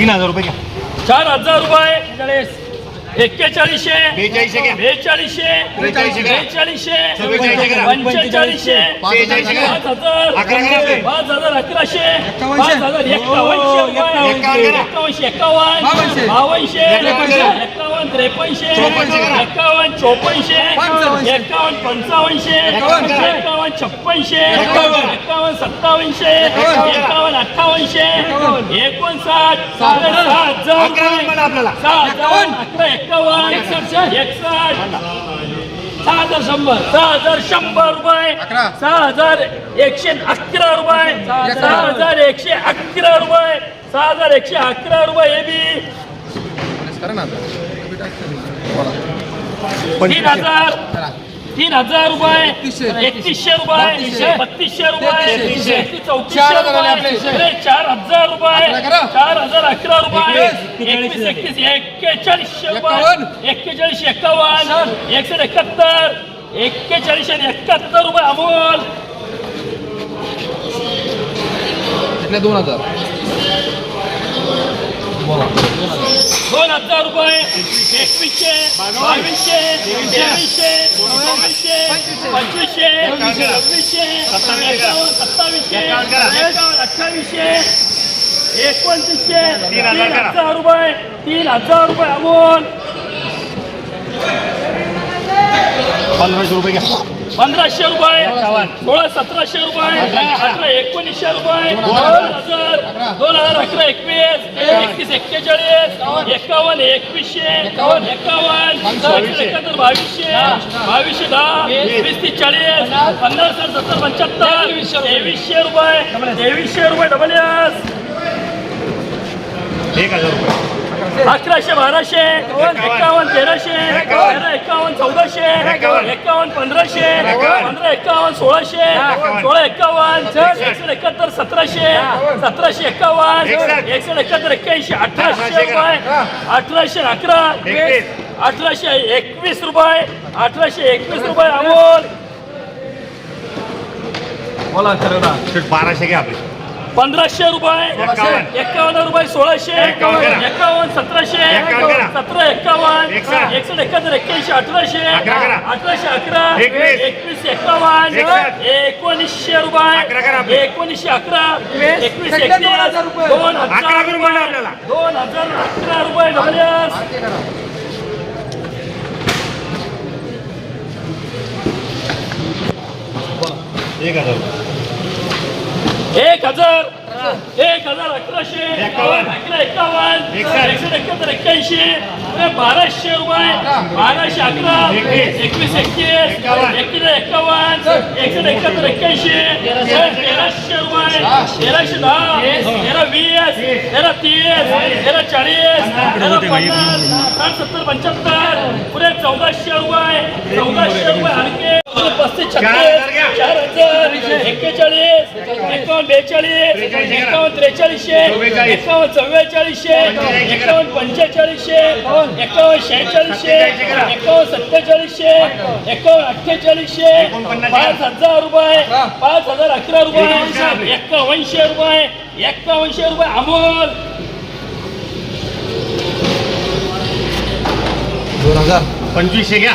तीन हजार रुपये घ्या. चार हजार रुपये. एक्केचाळीसशे बेचाळीसशे बेचाळीसशे. पंचेचाळीसशे. पाच हजार. पाच हजार अकराशे. पाच हजार एक्कावन्नशे हो. एक्कावन्नशे एक्कावन्न बावनशे. बावनशे त्रेपन्नशे. एक्कावन्न त्रेपन्नशे चोपन्नशे चोपन्नशे पंचावन्नशे. एक्कावन्न छप्पनशे एक्कावन्न. एक्कावन्न सत्तावन्नशे. एक्कावन्न अठ्ठावन्नशे. एकोणसाठ साठ. सहा हजार एक्कावन्न. अकरा एक्कावन्न एकसष्ट एकसष्ट सहा हजार शंभर. सहा हजार शंभर रुपये. सहा हजार एकशे अकरा रुपये. सहा हजार एकशे अकरा रुपये. सहा हजार एकशे अकरा रुपये हे बी. तीन हजार. तीन हजार रुपये एकतीसशे. रुपये बत्तीसशे. रुपये. एकतीस चौतीसशे चार हजार रुपये चार हजार रुपये. चार हजार अकरा रुपये. एकवीस एकतीस एक्केचाळीसशे. रुपये एक्केचाळीस एक्कावन्न एकशे एकाहत्तर एक्केचाळीस आणि एकाहत्तर रुपये अमोल दोन हजार दोन हजार रुपये एकवीसशे बावीसशे तेवीसशे चोवीसशे पंचवीसशे सव्वीसशे सत्तावीसशे अठ्ठावीसशे एकोणतीसशे तीन तीन हजार रुपये तीन हजार रुपये अमोल. पंधराशे रुपये घ्या. पंधराशे रुपये सोळा सतराशे रुपये अठरा एकोणीसशे रुपये दोन हजार दोन हजार अकरा एकवीस एकतीस एक्केचाळीस एकावन्न एकवीसशे एकावन्न एकाहत्तर बावीसशे बावीसशे दहा वीस तीस चाळीस पन्नास सत्तर पंच्याहत्तर तेवीसशे रुपये तेवीसशे रुपये डबल एस एक हजार रुपये. अकराशे बाराशे एकावन्न. तेराशे तेरा एकावन्न चौदाशे एकावन्न. पंधराशे पंधरा एकावन्न सोळाशे सोळा एकावन्न एकशे एकाहत्तर सतराशे सतराशे एकावन्न एकशे एकाहत्तर एक्क्याऐंशी अठराशे रुपये अठराशे अकरा. अठराशे एकवीस रुपये अठराशे एकवीस रुपये अमोल. बोला बाराशे घ्या आपले. पंधराशे रुपये एकावन्न. रुपये सोळाशे एकावन्न सतराशे. सतरा एकावन्न एकसष्ट. एकाहत्तर एक्क्याऐंशी अठराशे. अठराशे अकरा एकवीस. एकावन्न. एकोणीसशे रुपये. एकोणीसशे अकरा एकवीस एकतीस दोन हजार रुपये. दोन हजार अकरा रुपये करा एक हजार रुपये एक हजार एक हजार अकराशे एकसष्ट. एकशे एकाहत्तर एक्क्याऐंशी बाराशे रुपये बाराशे अकरा एकवीस. एकवीस. एकतीस एकावन्न. एकशे एकाहत्तर एक्क्याऐंशी तेराशे. रुपये तेराशे दहा तेरा वीस तेरा तीस तेरा चाळीस तेरा पन्नास साठ सत्तर पंच्याहत्तर पुढे चौदाशे रुपये चौदाशे रुपये आणखी पस्तीस चार हजार घ्या. छत्तीस चार हजार एक्केचाळीस एकावन्न बेचाळीस. एकावन्न त्रेचाळीसशे. एकावन्न चव्वेचाळीसशे. एकावन्न पंचेचाळीसशे एकावन्न शेहेचाळीसशे. एकावन्न सत्तेचाळीसशे एकावन्न अठ्ठेचाळीसशे पाच हजार रुपये पाच हजार अकरा. रुपये एक्कावनशे रुपये एक्कावनशे रुपये अमोल दोन हजार पंचवीसशे घ्या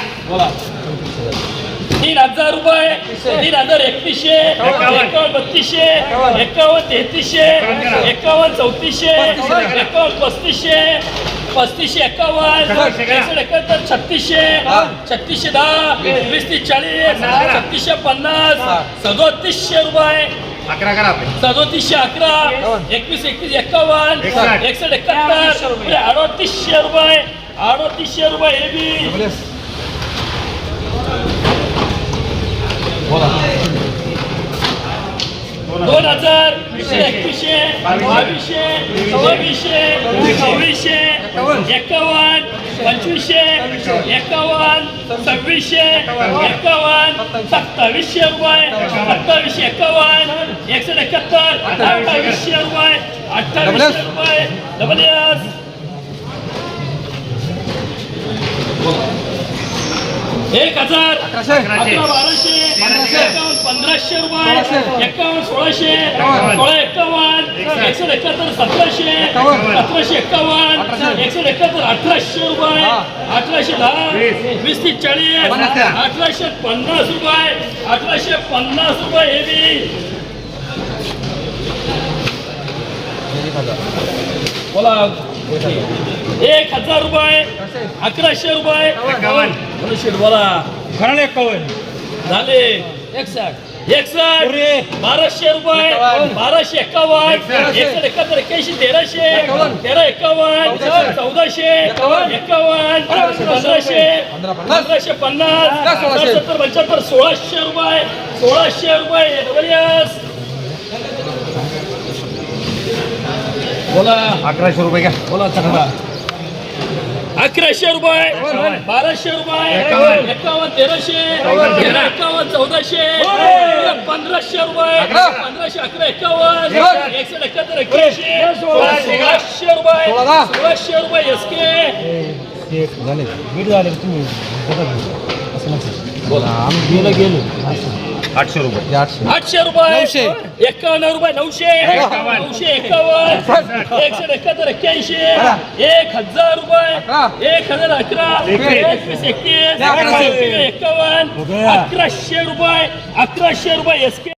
तीन हजार रुपये तीन हजार एकतीसशे एकावन्न. बत्तीसशे एकावन्न. तेहतीसशे एकावन्न चौतीसशे एकावन्न पस्तीसशे पस्तीसशे एकावन्न एकसष्ट एकाहत्तर छत्तीसशे छत्तीसशे दहा वीस. तीस चाळीस छत्तीसशे पन्नास सदोतीसशे रुपये. अकरा करा सदोतीसशे अकरा एकवीस एकवीस एकावन्न एकसष्ट. एकाहत्तर अडोतीसशे रुपये अडोतीसशे रुपये हे बी बोलेस बोला दोन हजार एकवीसशे बावीसशे चोवीसशे चोवीसशे एकावन्न पंचवीसशे एकावन्न सव्वीसशे एकावन्न सत्तावीसशे रुपये सत्तावीसशे एकावन्न एकशे एकाहत्तर अठ्ठावीसशे रुपये अठ्ठावीसशे रुपये डबल एस एक हजार बाराशे पंधराशे. रुपये. एकावन्न सोळाशे. सोळा एकावन्न एकशे एकाहत्तर सतराशे. सतराशे एकावन्न. एकशे एकाहत्तर अठराशे रुपये. अठराशे दहा वीस. तीस चाळीस. अठराशे पन्नास रुपये अठराशे पन्नास रुपये हे बी बोला एक हजार रुपये अकराशे रुपये एकावन्न. बोला शेठ बोला झाले एकसठ एकसठ बाराशे रुपये एकावन्न. बाराशे एकावन्न एकसष्ट. एकसष्ट एकाहत्तर एक्याऐंशी तेराशे एकावन्न. तेरा एकावन्न चौदाशे. एकावन्न. एकावन्न पंधराशे. पंधराशे पन्नास. सत्तर पंच्याहत्तर सोळाशे रुपये सोळाशे रुपये बोला अकराशे रुपये घ्या. बोला चकडा अकराशे रुपये. बाराशे रुपये. एकावन्न. तेराशे. एकावन्न. चौदाशे. पंधराशे रुपये. पंधराशे अकरा एकावन्न. एकशे. एकाहत्तर एक्क्याऐंशी सोळाशे. सोळाशे रुपये सोळा दहा. सोळाशे आठशे रुपये. आठशे. आठशे रुपये. नऊशे. एकावन्न रुपये नऊशे. एकावन्न. नऊशे एकावन्न. एकशे एकाहत्तर एक्क्याऐंशी. एक हजार रुपये. एक हजार अकरा. एकवीस. एकतीस. अकराशे. एकावन्न. अकराशे रुपये. अकराशे रुपये एस के